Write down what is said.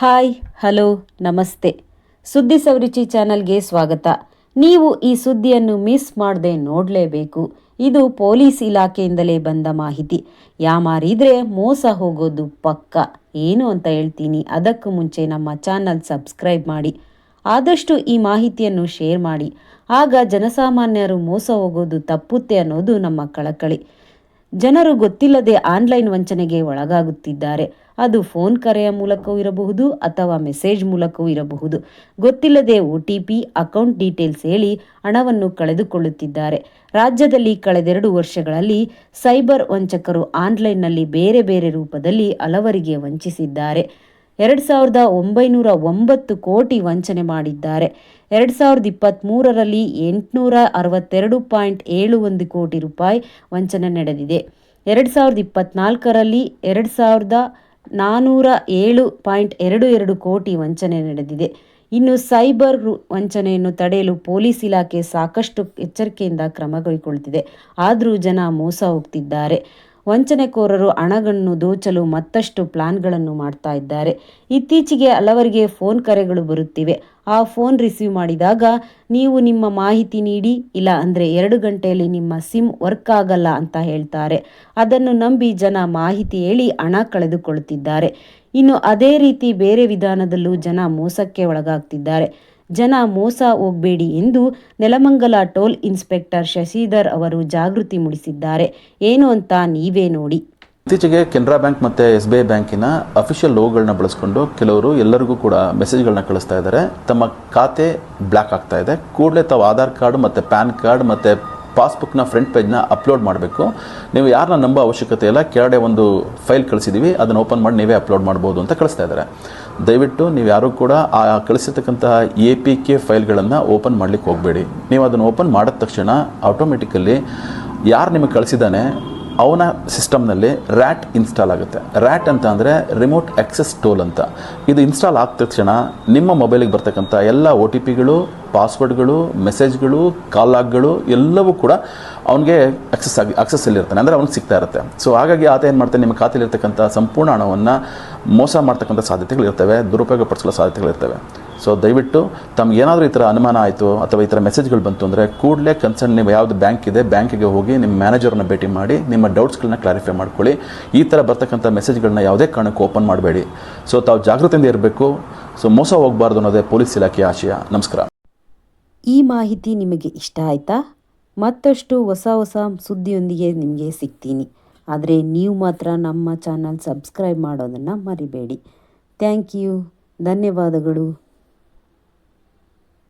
Hi, hello, ನಮಸ್ತೆ. ಸುದ್ದಿ ಸವರುಚಿ ಚಾನಲ್ಗೆ ಸ್ವಾಗತ. ನೀವು ಈ ಸುದ್ದಿಯನ್ನು ಮಿಸ್ ಮಾಡದೆ ನೋಡಲೇಬೇಕು. ಇದು ಪೊಲೀಸ್ ಇಲಾಖೆಯಿಂದಲೇ ಬಂದ ಮಾಹಿತಿ. ಯಾಮಾರಿದ್ರೆ ಮೋಸ ಹೋಗೋದು ಪಕ್ಕ. ಏನು ಅಂತ ಹೇಳ್ತೀನಿ. ಅದಕ್ಕೂ ಮುಂಚೆ ನಮ್ಮ ಚಾನಲ್ ಸಬ್ಸ್ಕ್ರೈಬ್ ಮಾಡಿ. ಆದಷ್ಟು ಈ ಮಾಹಿತಿಯನ್ನು ಶೇರ್ ಮಾಡಿ. ಆಗ ಜನಸಾಮಾನ್ಯರು ಮೋಸ ಹೋಗೋದು ತಪ್ಪುತ್ತೆ ಅನ್ನೋದು ನಮ್ಮ ಕಳಕಳಿ. ಜನರು ಗೊತ್ತಿಲ್ಲದೆ ಆನ್ಲೈನ್ ವಂಚನೆಗೆ ಒಳಗಾಗುತ್ತಿದ್ದಾರೆ. ಅದು ಫೋನ್ ಕರೆಯ ಮೂಲಕವೂ ಇರಬಹುದು ಅಥವಾ ಮೆಸೇಜ್ ಮೂಲಕವೂ ಇರಬಹುದು. ಗೊತ್ತಿಲ್ಲದೆ O T P, account details ಹೇಳಿ ಹಣವನ್ನು ಕಳೆದುಕೊಳ್ಳುತ್ತಿದ್ದಾರೆ. ರಾಜ್ಯದಲ್ಲಿ ಕಳೆದೆರಡು ವರ್ಷಗಳಲ್ಲಿ ಸೈಬರ್ ವಂಚಕರು ಆನ್ಲೈನ್ನಲ್ಲಿ ಬೇರೆ ಬೇರೆ ರೂಪದಲ್ಲಿ ಹಲವರಿಗೆ ವಂಚಿಸಿದ್ದಾರೆ. ಎರಡು ಸಾವಿರದ ಒಂಬೈನೂರ ಒಂಬತ್ತು ಕೋಟಿ ವಂಚನೆ ಮಾಡಿದ್ದಾರೆ. ಎರಡು ಸಾವಿರದ ಇಪ್ಪತ್ತ್ಮೂರರಲ್ಲಿ ಎಂಟುನೂರ ಅರವತ್ತೆರಡು ಪಾಯಿಂಟ್ ಏಳು ಒಂದು ಕೋಟಿ ರೂಪಾಯಿ ವಂಚನೆ ನಡೆದಿದೆ. ಎರಡು ಸಾವಿರದ ಇಪ್ಪತ್ತ್ನಾಲ್ಕರಲ್ಲಿ ಎರಡು ಸಾವಿರದ ನಾನ್ನೂರ ಏಳು ಪಾಯಿಂಟ್ ಎರಡು ಎರಡು ಕೋಟಿ ವಂಚನೆ ನಡೆದಿದೆ. ಇನ್ನು ಸೈಬರ್ ವಂಚನೆಯನ್ನು ತಡೆಯಲು ಪೊಲೀಸ್ ಇಲಾಖೆ ಸಾಕಷ್ಟು ಎಚ್ಚರಿಕೆಯಿಂದ ಕ್ರಮ ಕೈಗೊಳ್ಳುತ್ತಿದೆ. ಆದರೂ ಜನ ಮೋಸ ಹೋಗ್ತಿದ್ದಾರೆ. ವಂಚನೆಕೋರರು ಹಣಗಳನ್ನು ದೋಚಲು ಮತ್ತಷ್ಟು ಪ್ಲಾನ್ಗಳನ್ನು ಮಾಡ್ತಾ ಇದ್ದಾರೆ. ಇತ್ತೀಚೆಗೆ ಹಲವರಿಗೆ ಫೋನ್ ಕರೆಗಳು ಬರುತ್ತಿವೆ. ಆ ಫೋನ್ ರಿಸೀವ್ ಮಾಡಿದಾಗ, ನೀವು ನಿಮ್ಮ ಮಾಹಿತಿ ನೀಡಿ, ಇಲ್ಲ ಅಂದರೆ ಎರಡು ಗಂಟೆಯಲ್ಲಿ ನಿಮ್ಮ ಸಿಮ್ ವರ್ಕ್ ಆಗಲ್ಲ ಅಂತ ಹೇಳ್ತಾರೆ. ಅದನ್ನು ನಂಬಿ ಜನ ಮಾಹಿತಿ ಹೇಳಿ ಹಣ ಕಳೆದುಕೊಳ್ಳುತ್ತಿದ್ದಾರೆ. ಇನ್ನು ಅದೇ ರೀತಿ ಬೇರೆ ವಿಧಾನದಲ್ಲೂ ಜನ ಮೋಸಕ್ಕೆ ಒಳಗಾಗ್ತಿದ್ದಾರೆ. ಜನ ಮೋಸ ಹೋಗಬೇಡಿ ಎಂದು ನೆಲಮಂಗಲ ಟೋಲ್ ಇನ್ಸ್ಪೆಕ್ಟರ್ ಶಶಿಧರ್ ಅವರು ಜಾಗೃತಿ ಮೂಡಿಸಿದ್ದಾರೆ. ಏನು ಅಂತ ನೀವೇ ನೋಡಿ. ಇತ್ತೀಚೆಗೆ ಕೆನರಾ ಬ್ಯಾಂಕ್ ಮತ್ತು ಎಸ್ ಬಿ ಐ ಬ್ಯಾಂಕಿನ ಅಫಿಷಿಯಲ್ ಲೋಗೋಗಳನ್ನ ಬಳಸ್ಕೊಂಡು ಕೆಲವರು ಎಲ್ಲರಿಗೂ ಕೂಡ ಮೆಸೇಜ್ಗಳನ್ನ ಕಳಿಸ್ತಾ ಇದ್ದಾರೆ. ತಮ್ಮ ಖಾತೆ ಬ್ಲ್ಯಾಕ್ ಆಗ್ತಾ ಇದೆ. ಕೂಡಲೇ ತಾವು ಆಧಾರ್ ಕಾರ್ಡ್ ಮತ್ತು ಪ್ಯಾನ್ ಕಾರ್ಡ್ ಮತ್ತು ಪಾಸ್ಬುಕ್ನ ಫ್ರಂಟ್ ಪೇಜ್ನ ಅಪ್ಲೋಡ್ ಮಾಡಬೇಕು. ನೀವು ಯಾರನ್ನ ನಂಬೋ ಅವಶ್ಯಕತೆ ಇಲ್ಲ, ಕೆಳಗಡೆ ಒಂದು ಫೈಲ್ ಕಳಿಸಿದ್ದೀವಿ ಅದನ್ನು ಓಪನ್ ಮಾಡಿ ನೀವೇ ಅಪ್ಲೋಡ್ ಮಾಡ್ಬೋದು ಅಂತ ಕಳಿಸ್ತಾ ಇದ್ದಾರೆ. ದಯವಿಟ್ಟು ನೀವು ಯಾರೂ ಕೂಡ ಆ ಕಳಿಸಿರ್ತಕ್ಕಂತಹ ಎ ಪಿ ಕೆ ಫೈಲ್ಗಳನ್ನು ಓಪನ್ ಮಾಡಲಿಕ್ಕೆ ಹೋಗಬೇಡಿ. ನೀವು ಅದನ್ನು ಓಪನ್ ಮಾಡಿದ ತಕ್ಷಣ ಆಟೋಮೆಟಿಕಲ್ಲಿ ಯಾರು ನಿಮಗೆ ಕಳಿಸಿದ್ದಾನೆ ಅವನ ಸಿಸ್ಟಮ್ನಲ್ಲಿ ರ್ಯಾಟ್ ಇನ್ಸ್ಟಾಲ್ ಆಗುತ್ತೆ. ರ್ಯಾಟ್ ಅಂತ ಅಂದರೆ ರಿಮೋಟ್ ಆಕ್ಸೆಸ್ ಟೋಲ್ ಅಂತ. ಇದು ಇನ್ಸ್ಟಾಲ್ ಆದ ತಕ್ಷಣ ನಿಮ್ಮ ಮೊಬೈಲಿಗೆ ಬರ್ತಕ್ಕಂಥ ಎಲ್ಲ ಒ ಟಿ ಪಿಗಳು, ಪಾಸ್ವರ್ಡ್ಗಳು, ಮೆಸೇಜ್ಗಳು, ಕಾಲ್ ಲಾಗ್ಗಳು ಎಲ್ಲವೂ ಕೂಡ ಅವನಿಗೆ ಅಕ್ಸೆಸ್ ಆಗಿ ಅಕ್ಸೆಸ್ಸಲ್ಲಿರ್ತಾನೆ ಅಂದರೆ ಅವ್ನಿಗೆ ಸಿಗ್ತಾ ಇರುತ್ತೆ. ಸೊ ಹಾಗಾಗಿ ಆತ ಏನು ಮಾಡ್ತಾನೆ? ನಿಮ್ಮ ಖಾತೆಯಲ್ಲಿರ್ತಕ್ಕಂಥ ಸಂಪೂರ್ಣ ಹಣವನ್ನು ಮೋಸ ಮಾಡ್ತಕ್ಕಂಥ ಸಾಧ್ಯತೆಗಳಿರ್ತವೆ ದುರುಪಯೋಗ ಪಡಿಸೋ ಸಾಧ್ಯತೆಗಳಿರ್ತವೆ ಸೊ ದಯವಿಟ್ಟು ತಮ್ಗೆ ಏನಾದರೂ ಈ ಥರ ಅನುಮಾನ ಆಯಿತು ಅಥವಾ ಈ ಥರ ಮೆಸೇಜ್ಗಳು ಬಂತು ಅಂದರೆ ಕೂಡಲೇ ಕನ್ಸರ್ನ್ ನೀವು ಯಾವುದು ಬ್ಯಾಂಕ್ ಇದೆ ಬ್ಯಾಂಕಿಗೆ ಹೋಗಿ ನಿಮ್ಮ ಮ್ಯಾನೇಜರ್ನ ಭೇಟಿ ಮಾಡಿ, ನಿಮ್ಮ ಡೌಟ್ಸ್ಗಳನ್ನ ಕ್ಲಾರಿಫೈ ಮಾಡ್ಕೊಳ್ಳಿ. ಈ ಥರ ಬರ್ತಕ್ಕಂಥ ಮೆಸೇಜ್ಗಳನ್ನ ಯಾವುದೇ ಕಾರಣಕ್ಕೂ ಓಪನ್ ಮಾಡಬೇಡಿ. ಸೊ ತಾವು ಜಾಗೃತಿಯಿಂದ ಇರಬೇಕು. ಸೊ ಮೋಸ ಹೋಗಬಾರ್ದು ಅನ್ನೋದೇ ಪೊಲೀಸ್ ಇಲಾಖೆಯ ಆಶಯ. ನಮಸ್ಕಾರ. ಈ ಮಾಹಿತಿ ನಿಮಗೆ ಇಷ್ಟ ಆಯ್ತಾ? ಮತ್ತಷ್ಟು ಹೊಸ ಹೊಸ ಸುದ್ದಿಯೊಂದಿಗೆ ನಿಮಗೆ ಸಿಗ್ತೀನಿ. ಆದರೆ ನೀವು ಮಾತ್ರ ನಮ್ಮ ಚಾನಲ್ ಸಬ್ಸ್ಕ್ರೈಬ್ ಮಾಡೋದನ್ನು ಮರಿಬೇಡಿ. Thank you. ಧನ್ಯವಾದಗಳು.